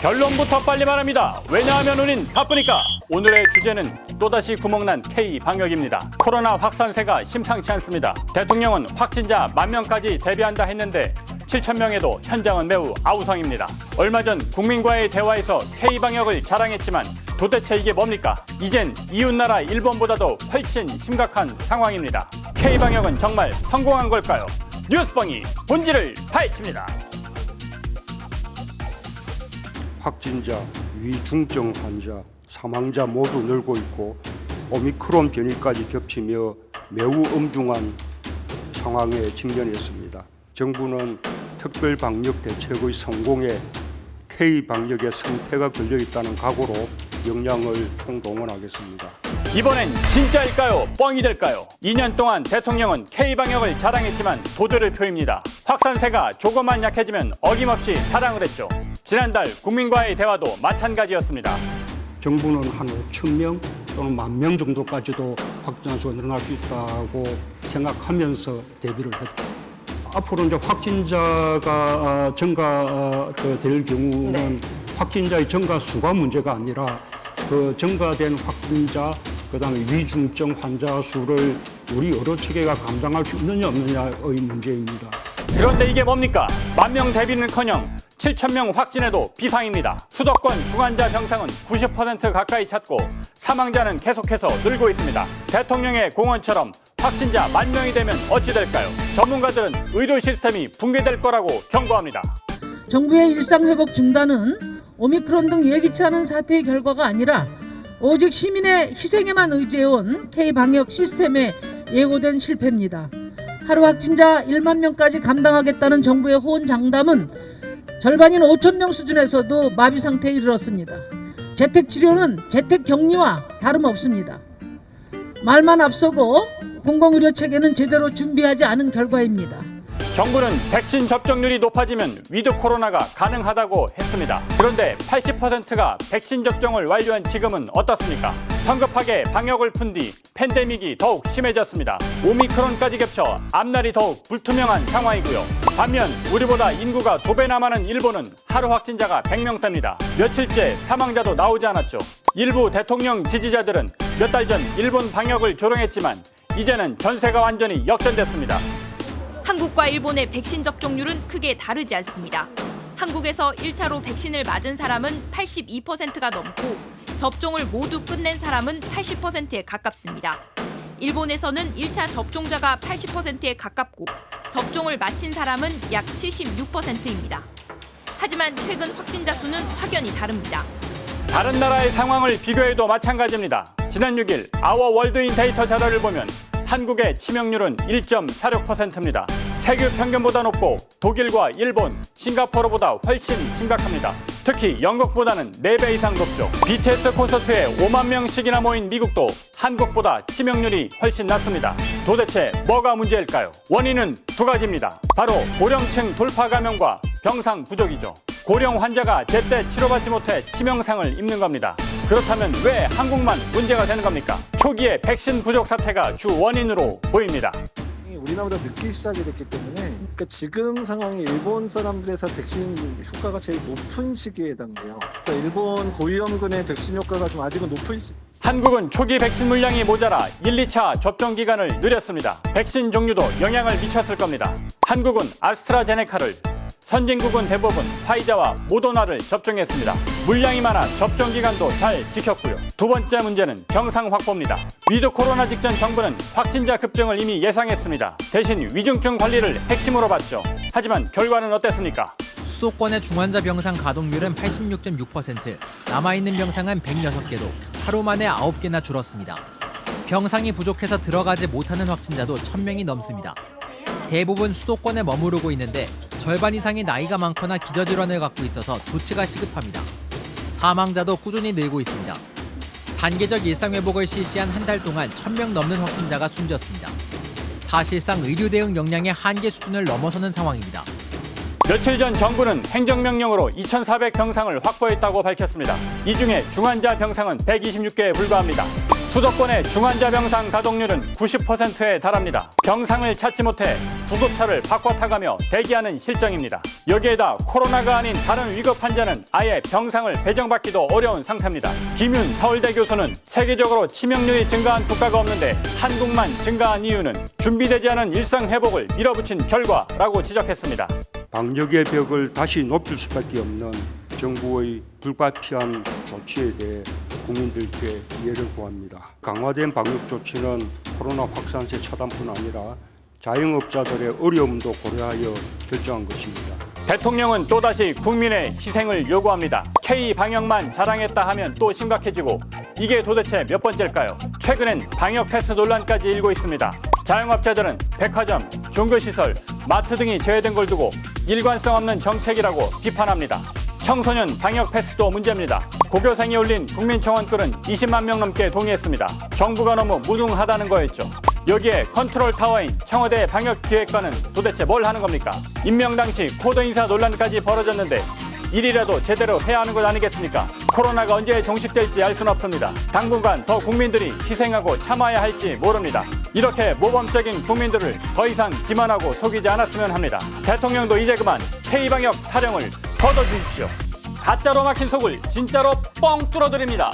결론부터 빨리 말합니다. 왜냐하면 우린 바쁘니까. 오늘의 주제는 또다시 구멍난 K 방역입니다. 코로나 확산세가 심상치 않습니다. 대통령은 확진자 만 명까지 대비한다 했는데 7천 명에도 현장은 매우 아우성입니다. 얼마 전 국민과의 대화에서 K 방역을 자랑했지만 도대체 이게 뭡니까? 이젠 이웃나라 일본보다도 훨씬 심각한 상황입니다. K 방역은 정말 성공한 걸까요? 뉴스뻥이 본질을 파헤칩니다. 확진자, 위중증 환자, 사망자 모두 늘고 있고 오미크론 변이까지 겹치며 매우 엄중한 상황에 직면했습니다. 정부는 특별 방역 대책의 성공에 K 방역의 성패가 걸려 있다는 각오로 역량을 총동원하겠습니다. 이번엔 진짜일까요? 뻥이 될까요? 2년 동안 대통령은 K방역을 자랑했지만 도들을 표입니다. 확산세가 조금만 약해지면 어김없이 자랑을 했죠. 지난달 국민과의 대화도 마찬가지였습니다. 정부는 한 5천 명 또는 만 명 정도까지도 확진자 수가 늘어날 수 있다고 생각하면서 대비를 했다. 앞으로 이제 확진자가 증가될 경우는 확진자의 증가 수가 문제가 아니라 그 증가된 확진자 그다음에 위중증 환자 수를 우리 여러 체계가 감당할 수 있느냐 없느냐의 문제입니다. 그런데 이게 뭡니까? 만 명 대비는커녕 7천 명 확진해도 비상입니다. 수도권 중환자 병상은 90% 가까이 찼고 사망자는 계속해서 늘고 있습니다. 대통령의 공언처럼 확진자 만 명이 되면 어찌 될까요? 전문가들은 의료 시스템이 붕괴될 거라고 경고합니다. 정부의 일상회복 중단은 오미크론 등 예기치 않은 사태의 결과가 아니라 오직 시민의 희생에만 의지해온 K-방역 시스템의 예고된 실패입니다. 하루 확진자 1만 명까지 감당하겠다는 정부의 호언 장담은 절반인 5천 명 수준에서도 마비 상태에 이르렀습니다. 재택 치료는 재택 격리와 다름없습니다. 말만 앞서고 공공의료 체계는 제대로 준비하지 않은 결과입니다. 정부는 백신 접종률이 높아지면 위드 코로나가 가능하다고 했습니다. 그런데 80%가 백신 접종을 완료한 지금은 어떻습니까? 성급하게 방역을 푼 뒤 팬데믹이 더욱 심해졌습니다. 오미크론까지 겹쳐 앞날이 더욱 불투명한 상황이고요. 반면 우리보다 인구가 두 배나 많은 일본은 하루 확진자가 100명대입니다. 며칠째 사망자도 나오지 않았죠. 일부 대통령 지지자들은 몇 달 전 일본 방역을 조롱했지만 이제는 전세가 완전히 역전됐습니다. 한국과 일본의 백신 접종률은 크게 다르지 않습니다. 한국에서 1차로 백신을 맞은 사람은 82%가 넘고 접종을 모두 끝낸 사람은 80%에 가깝습니다. 일본에서는 1차 접종자가 80%에 가깝고 접종을 마친 사람은 약 76%입니다. 하지만 최근 확진자 수는 확연히 다릅니다. 다른 나라의 상황을 비교해도 마찬가지입니다. 지난 6일 아워 월드인 데이터 자료를 보면 한국의 치명률은 1.46%입니다. 세계 평균보다 높고 독일과 일본, 싱가포르보다 훨씬 심각합니다. 특히 영국보다는 4배 이상 높죠. BTS 콘서트에 5만 명씩이나 모인 미국도 한국보다 치명률이 훨씬 낮습니다. 도대체 뭐가 문제일까요? 원인은 두 가지입니다. 바로 고령층 돌파 감염과 병상 부족이죠. 고령 환자가 제때 치료받지 못해 치명상을 입는 겁니다. 그렇다면 왜 한국만 문제가 되는 겁니까? 초기에 백신 부족 사태가 주 원인으로 보입니다. 우리나라보다 늦게 시작이 됐기 때문에 그러니까 지금 상황이 일본 사람들에서 백신 효과가 제일 높은 시기에 해당돼요. 그러니까 일본 고위험군의 백신 효과가 좀 아직은 높은 시 한국은 초기 백신 물량이 모자라 1, 2차 접종 기간을 느렸습니다. 백신 종류도 영향을 미쳤을 겁니다. 한국은 아스트라제네카를 선진국은 대부분 화이자와 모더나를 접종했습니다. 물량이 많아 접종 기간도 잘 지켰고요. 두 번째 문제는 병상 확보입니다. 위드 코로나 직전 정부는 확진자 급증을 이미 예상했습니다. 대신 위중증 관리를 핵심으로 봤죠. 하지만 결과는 어땠습니까? 수도권의 중환자 병상 가동률은 86.6%, 남아있는 병상은 106개로 하루 만에 9개나 줄었습니다. 병상이 부족해서 들어가지 못하는 확진자도 1000명이 넘습니다. 대부분 수도권에 머무르고 있는데 절반 이상이 나이가 많거나 기저질환을 갖고 있어서 조치가 시급합니다. 사망자도 꾸준히 늘고 있습니다. 단계적 일상회복을 실시한 한 달 동안 1000명 넘는 확진자가 숨졌습니다. 사실상 의료 대응 역량의 한계 수준을 넘어서는 상황입니다. 며칠 전 정부는 행정명령으로 2,400 병상을 확보했다고 밝혔습니다. 이 중에 중환자 병상은 126개에 불과합니다. 수도권의 중환자 병상 가동률은 90%에 달합니다. 병상을 찾지 못해 구급차를 바꿔 타가며 대기하는 실정입니다. 여기에다 코로나가 아닌 다른 위급 환자는 아예 병상을 배정받기도 어려운 상태입니다. 김윤 서울대 교수는 세계적으로 치명률이 증가한 국가가 없는데 한국만 증가한 이유는 준비되지 않은 일상 회복을 밀어붙인 결과라고 지적했습니다. 방역의 벽을 다시 높일 수밖에 없는 정부의 불가피한 조치에 대해 국민들께 이해를 구합니다. 강화된 방역 조치는 코로나 확산세 차단뿐 아니라 자영업자들의 어려움도 고려하여 결정한 것입니다. 대통령은 또다시 국민의 희생을 요구합니다. K 방역만 자랑했다 하면 또 심각해지고 이게 도대체 몇 번째일까요? 최근엔 방역 패스 논란까지 일고 있습니다. 자영업자들은 백화점, 종교시설, 마트 등이 제외된 걸 두고 일관성 없는 정책이라고 비판합니다. 청소년 방역 패스도 문제입니다. 고교생이 올린 국민청원 글은 20만 명 넘게 동의했습니다. 정부가 너무 무능하다는 거였죠. 여기에 컨트롤 타워인 청와대 방역 기획관은 도대체 뭘 하는 겁니까? 임명 당시 코드 인사 논란까지 벌어졌는데 일이라도 제대로 해야 하는 것 아니겠습니까? 코로나가 언제 종식될지 알 수는 없습니다. 당분간 더 국민들이 희생하고 참아야 할지 모릅니다. 이렇게 모범적인 국민들을 더 이상 기만하고 속이지 않았으면 합니다. 대통령도 이제 그만 K방역 타령을 걷어주십시오. 가짜로 막힌 속을 진짜로 뻥 뚫어드립니다.